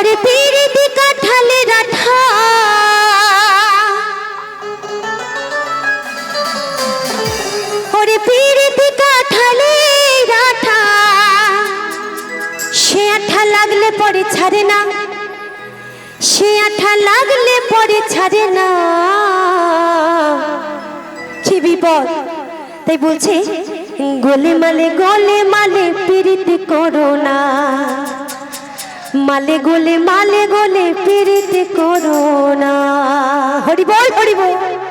ওরে পিরিতি কাঠালে ওরে পিরিতি কাঠালে লাগলে পরে ছাড়ে না। লাগলে পরে ছাড়ে না। তাই বলছে, গোলে মালে গোলে মালে পিরিতি করো না। মালে গোলে মালে গোলে পিরিতি করো না। হরি বল।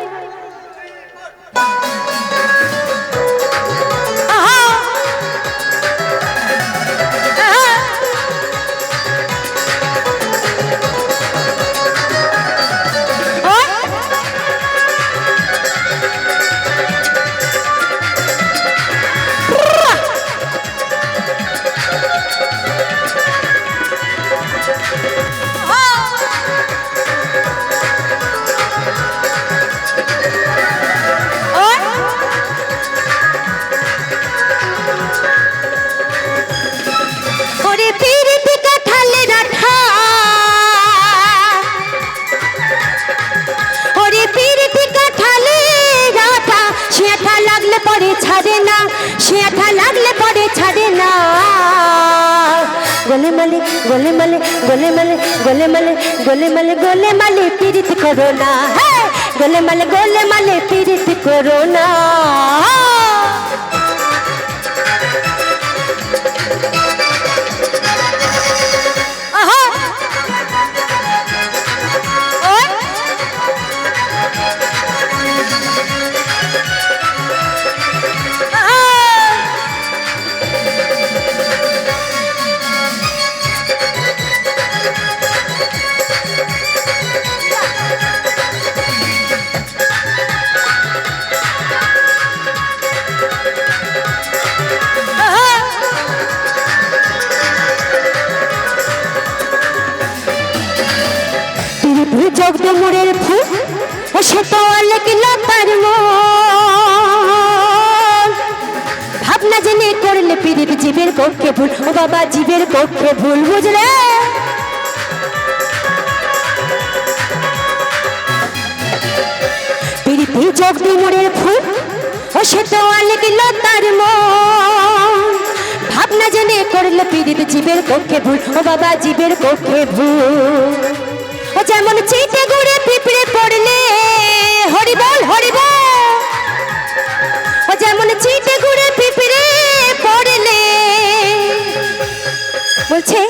সে আঠা লাগলে পরে ছাড়ে না। গোলে মালে গোলে মালে গোলে মালে গোলে মালে গোলে মালে গোলে মালে পিরিতি করো না। গোলে মালে গোলে মালে পিরিতি করো না। মোড়ের ফুল, ও সে তো অনেক লতার ভাবনা জেনে করলে পিরিপ জীবের কক্ষে ভুল, ও বাবা জীবের কক্ষে ভুল, বুঝলে? পিরিপি জগদ মোড়ের ফুল, ও সে তো লতার মন। ভাবনা জেনে করলে পিরিপ জীবের কক্ষে ভুল, ও বাবা জীবের কক্ষে ভুল। যেমন চিটে গুড়ে পিঁপড়ে পড়লে, হরি বল হরি বল। ও যেমন চিটে গুড়ে পিঁপড়ে পড়লে, বলছে,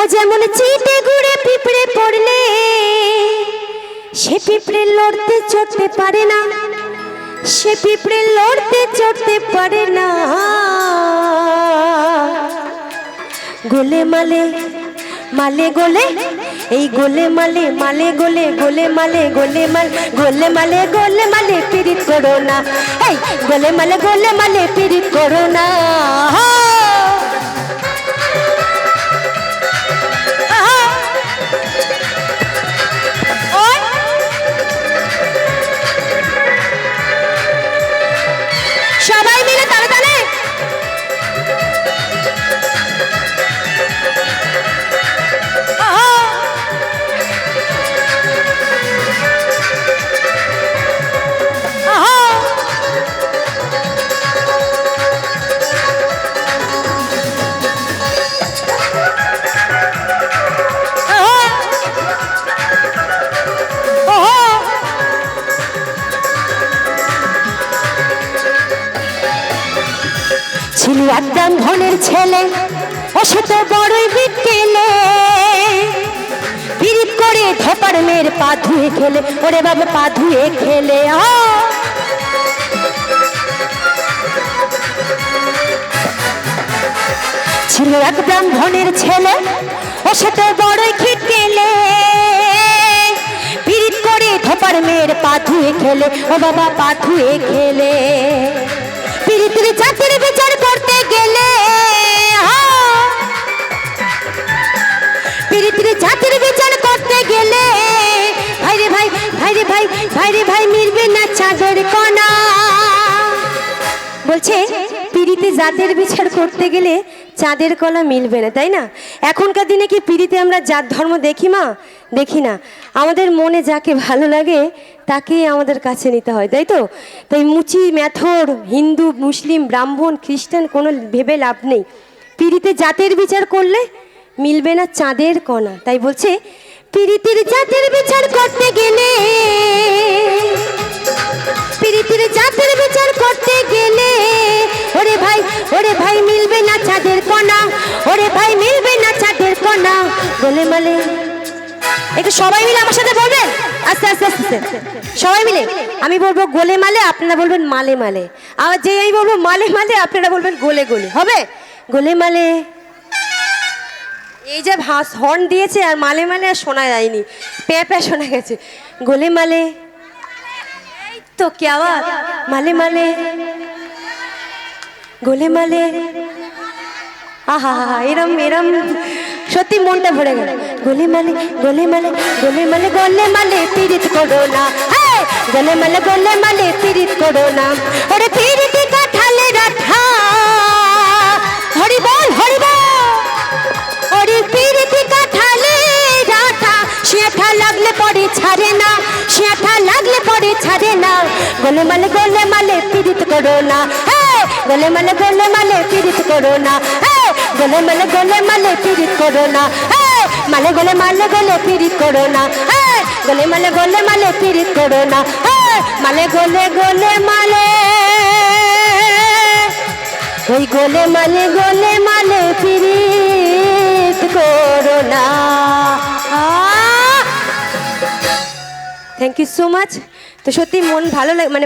ও যেমন চিটে গুড়ে পিঁপড়ে পড়লে, সে পিঁপড়ে লড়তে চড়তে পারে না, সে পিঁপড়ে লড়তে চড়তে পারে না। গোলে মালে মালে গোলে, এই গোলে মালে মালে গোলে গোলে মালে, গোলে মাল, গোলে মালে গোলে মালে পিরিত করো না। এই গোলে মালে গোলে মালে পিরিত করো না। ছিল একদম ধনের ছেলে, ও সে তো বড়ই বিকেলে। পিরিত করে ধপার মেয়ের পা ধুয়ে খেলে, ওরে বাবা পা ধুয়ে খেলে, আ। ছিল এক ব্রাহ্মণের ছেলে, ও সে তো বড়ই খিটকেলে পিরিত করে ধপার মেয়ের পা ধুয়ে খেলে, ও বাবা পা ধুয়ে খেলে। পিরিতির জাতির ভাই ভাই রে ভাই, মিলবে না চাঁদের কণা। বলছে, পিড়িতে জাতের বিচার করতে গেলে চাঁদের কলা মিলবে না, তাই না? এখনকার দিনে কি পিড়িতে আমরা জাত ধর্ম দেখি মা? দেখি না। আমাদের মনে যাকে ভালো লাগে, তাকেই আমাদের কাছে নিতে হয়, তাই তো? তাই মুচি, ম্যাথর, হিন্দু, মুসলিম, ব্রাহ্মণ, খ্রিস্টান, কোনো ভেবে লাভ নেই। পিড়িতে জাতের বিচার করলে মিলবে না চাঁদের কণা, তাই বলছে পিড়িতির জাতের বিচার করতে গেলে, প্রীতির জাতের বিচার করতে গেলে, ওরে ভাই ওরে ভাই মিলবে না চাঁদের কণা, ওরে ভাই মিলবে না চাঁদের কণা, বলে মালে। একটু সবাই মিলে আমার সাথে বলবেন আস্তে আস্তে আস্তে। সবাই মিলে? আমি বলব গোলে মালে, আপনারা বলবেন মালে মালে। আবার যে আমি বলব মালে মালে, আপনারা বলবেন গোলে গোলে। হবে? গোলে মালে। এই যে ভাস হর্ন দিয়েছে আর মালে মালে আর শোনা যায়নি। প্যাঁ প্যাঁ শোনা গেছে। গোলে মালে তো কি আওয়াজ? মালে মালে, গোলে মালে। আহা এরম এরম, সত্যি মনটা ভরে গেল। গোলে মালে গোলে মালে গোলে মালে গোলে মালে, পীড়িত করো না। গোলে মালে গোলে মালে, পীড়িত করো না। ওরে পীড়িত কাঠালে রাখা হরি বল হরি বল ছাড়ে না। গোলে মালে গোলে মালে পিরিত করো না। গোলে মালে গোলে মালে পিরিত করো না। গোলে মালে গোলে মালে পিরিত করো না। মালে, গোলে মালে, গোলে পিরিত করো না। গোলে মালে গোলে মালে পিরিত করো না। মালে, গোলে গোলে মালে। ওই গোলে মালে গোলে মালে পিরিত করো না। থ্যাংক ইউ সো মাচ তো সত্যি মন ভালো লাগে মানে